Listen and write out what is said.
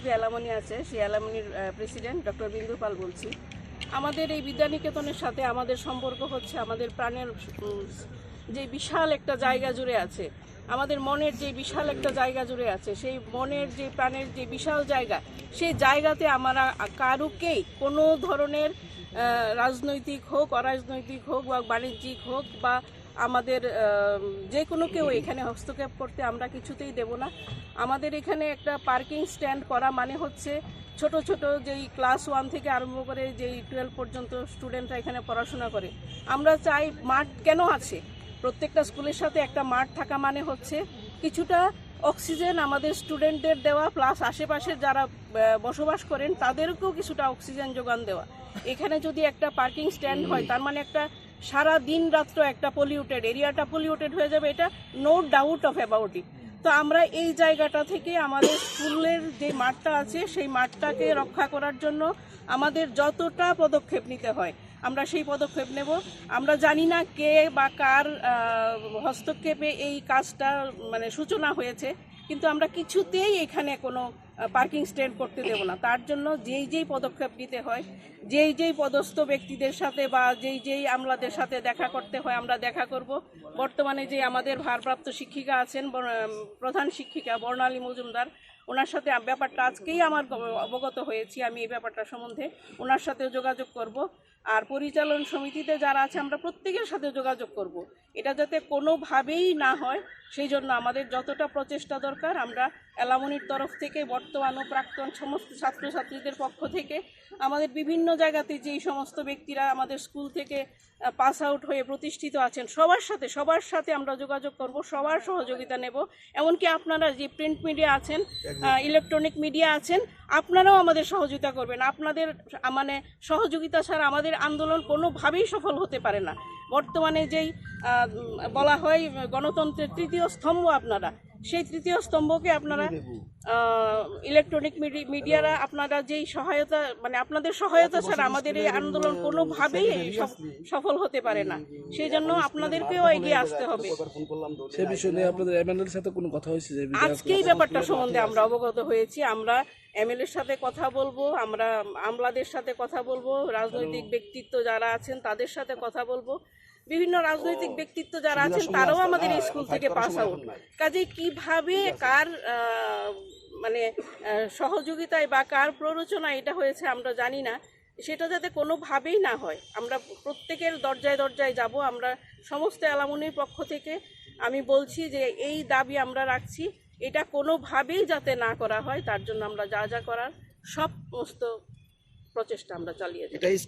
NSB alumni আছে সেই অ্যালামনির president doctor বিন্দু পাল বলছি। আমাদের এই বিদ্যানিকেতনের সাথে আমাদের সম্পর্ক হচ্ছে, আমাদের প্রাণের যে বিশাল একটা জায়গা জুড়ে আছে, আমাদের মনের যে বিশাল একটা জায়গা জুড়ে আছে, সেই মনের যে প্রাণের যে বিশাল জায়গা, সেই জায়গাতে আমরা কারুকেই কোনো ধরনের রাজনৈতিক হোক, অরাজনৈতিক হোক বা বাণিজ্যিক হোক বা আমাদের যে কোনো কেউ এখানে হস্তক্ষেপ করতে আমরা কিছুতেই দেব না। আমাদের এখানে একটা পার্কিং স্ট্যান্ড করা মানে হচ্ছে ছোট ছোট যেই ক্লাস ওয়ান থেকে আরম্ভ করে যেই টুয়েলভ পর্যন্ত স্টুডেন্টরা এখানে পড়াশোনা করে। আমরা চাই মাঠ কেন আছে? প্রত্যেকটা স্কুলের সাথে একটা মাঠ থাকা মানে হচ্ছে কিছুটা অক্সিজেন আমাদের স্টুডেন্টদের দেওয়া, প্লাস আশেপাশে যারা বসবাস করেন তাদেরকেও কিছুটা অক্সিজেন যোগান দেওয়া। এখানে যদি একটা পার্কিং স্ট্যান্ড হয়, তার মানে একটা সারা দিন রাত্র একটা পলিউটেড এরিয়াটা পলিউটেড হয়ে যাবে, এটা no doubt of about it তো আমরা এই জায়গাটা থেকে আমাদের স্কুলের যে মাঠটা আছে, সেই মাঠটাকে রক্ষা করার জন্য আমাদের যতটা পদক্ষেপ নিতে হয়, আমরা সেই পদক্ষেপ নেব। আমরা জানি না কে বা কার হস্তক্ষেপে এই কাজটা মানে সূচনা হয়েছে, কিন্তু আমরা কিছুতেই এখানে কোনো পার্কিং স্ট্যান্ড করতে দেব না। তার জন্য যেই যেই পদক্ষেপ নিতে হয়, যেই যেই পদস্থ ব্যক্তিদের সাথে বা যেই যেই আমলাদের সাথে দেখা করতে হয়, আমরা দেখা করব। বর্তমানে যে আমাদের ভারপ্রাপ্ত শিক্ষিকা আছেন প্রধান শিক্ষিকা বর্ণালী মজুমদার ওনার সাথে ব্যাপারটা আজকেই আমার অবগত হয়েছি আমি এই ব্যাপারটা সম্বন্ধে। ওনার সাথে যোগাযোগ করব। আর পরিচালন সমিতিতে যারা আছে, আমরা প্রত্যেকের সাথে যোগাযোগ করব। এটা যাতে কোনোভাবেই না হয়, সেই জন্য আমাদের যতটা প্রচেষ্টা দরকার, আমরা এলামনির তরফ থেকে, বর্তমান ও প্রাক্তন সমস্ত ছাত্রছাত্রীদের পক্ষ থেকে, আমাদের বিভিন্ন জায়গাতে যেই সমস্ত ব্যক্তিরা আমাদের স্কুল থেকে পাস আউট হয়ে প্রতিষ্ঠিত আছেন, সবার সাথে সবার সাথে আমরা যোগাযোগ করব, সবার সহযোগিতা নেব। এমনকি আপনারা যে প্রিন্ট মিডিয়া আছেন ইলেকট্রনিক মিডিয়া আছেন, আপনারাও আমাদের সহযোগিতা করবেন। আপনাদের মানে সহযোগিতা ছাড়া আমাদের আন্দোলন কোনোভাবেই সফল হতে পারে না। বর্তমানে যেই বলা হয় গণতন্ত্রের তৃতীয় স্তম্ভ আপনারা। সেই তৃতীয় স্তম্ভকে আপনারা ইলেকট্রনিক মিডিয়ারা আপনারা যেই সহায়তা মানে আপনাদের সহায়তা ছাড়া আমাদের এই আন্দোলন কোনোভাবেই সফল হতে পারে না। সেই জন্য আপনাদেরকেও এগিয়ে আসতে হবে। সে বিষয় নিয়ে আপনাদের এমএনএর সাথে কোনো কথা হয়েছে? যে আজকেই ব্যাপারটা সম্বন্ধে আমরা অবগত হয়েছি। আমরা এমএলএর সাথে কথা বলব আমরা আমলাদের সাথে কথা বলব রাজনৈতিক ব্যক্তিত্ব যারা আছেন তাদের সাথে কথা বলব। বিভিন্ন রাজনৈতিক ব্যক্তিত্ব যারা আছেন তারাও আমাদের স্কুল থেকে পাস আউট কাজে কীভাবে কার মানে সহযোগিতায় বা কার প্ররোচনায় এটা হয়েছে আমরা জানি না। সেটা যাতে কোনোভাবেই না হয়। আমরা প্রত্যেকের দরজায় দরজায় যাব আমরা সমস্ত এলামনির পক্ষ থেকে আমি বলছি যে এই দাবি আমরা রাখছি। এটা কোনোভাবেই যাতে না করা হয় তার জন্য আমরা যা যা করার সমস্ত প্রচেষ্টা আমরা চালিয়ে এটা